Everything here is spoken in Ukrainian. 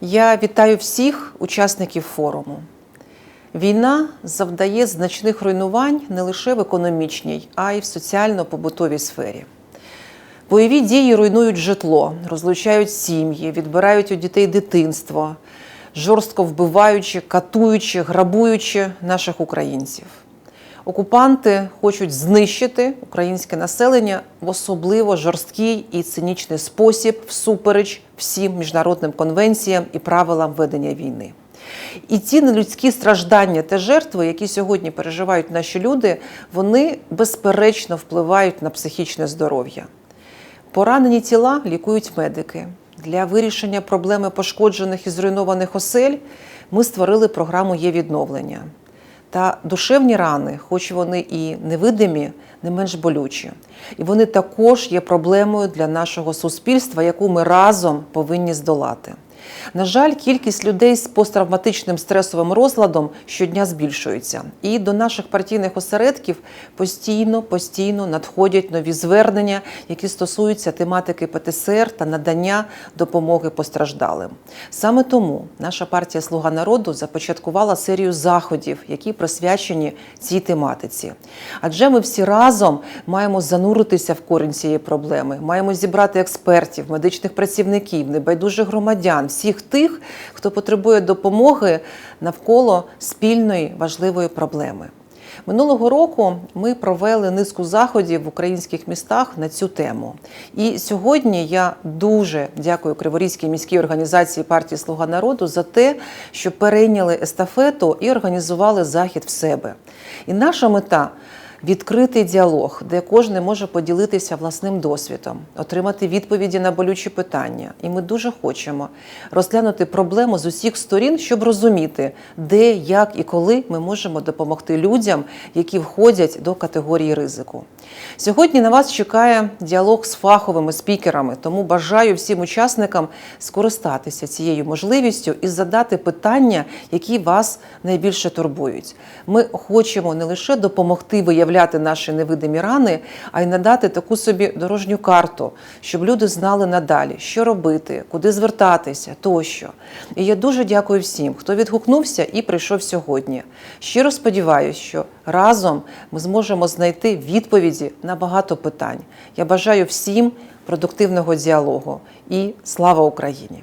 Я вітаю всіх учасників форуму. Війна завдає значних руйнувань не лише в економічній, а й в соціально-побутовій сфері. Бойові дії руйнують житло, розлучають сім'ї, відбирають у дітей дитинство, жорстко вбиваючи, катуючи, грабуючи наших українців. Окупанти хочуть знищити українське населення в особливо жорсткий і цинічний спосіб, всупереч всім міжнародним конвенціям і правилам ведення війни. І ті нелюдські страждання та жертви, які сьогодні переживають наші люди, вони безперечно впливають на психічне здоров'я. Поранені тіла лікують медики. Для вирішення проблеми пошкоджених і зруйнованих осель ми створили програму є відновлення. Та душевні рани, хоч вони і невидимі, не менш болючі. І вони також є проблемою для нашого суспільства, яку ми разом повинні здолати. На жаль, кількість людей з посттравматичним стресовим розладом щодня збільшується. І до наших партійних осередків постійно, постійно надходять нові звернення, які стосуються тематики ПТСР та надання допомоги постраждалим. Саме тому наша партія Слуга народу започаткувала серію заходів, які присвячені цій тематиці. Адже ми всі разом маємо зануритися в корінь цієї проблеми, маємо зібрати експертів, медичних працівників, небайдужих громадян, всіх тих, хто потребує допомоги навколо спільної важливої проблеми. Минулого року ми провели низку заходів в українських містах на цю тему. І сьогодні я дуже дякую Криворізькій міській організації партії Слуга народу за те, що перейняли естафету і організували захід в себе. І наша мета відкритий діалог, де кожен може поділитися власним досвідом, отримати відповіді на болючі питання. І ми дуже хочемо розглянути проблему з усіх сторін, щоб розуміти, де, як і коли ми можемо допомогти людям, які входять до категорії ризику. Сьогодні на вас чекає діалог з фаховими спікерами, тому бажаю всім учасникам скористатися цією можливістю і задати питання, які вас найбільше турбують. Ми хочемо не лише допомогти виявляти наші невидимі рани, а й надати таку собі дорожню карту, щоб люди знали надалі, що робити, куди звертатися тощо. І я дуже дякую всім, хто відгукнувся і прийшов сьогодні. Щиро сподіваюся, що разом ми зможемо знайти відповіді на багато питань. Я бажаю всім продуктивного діалогу і слава Україні!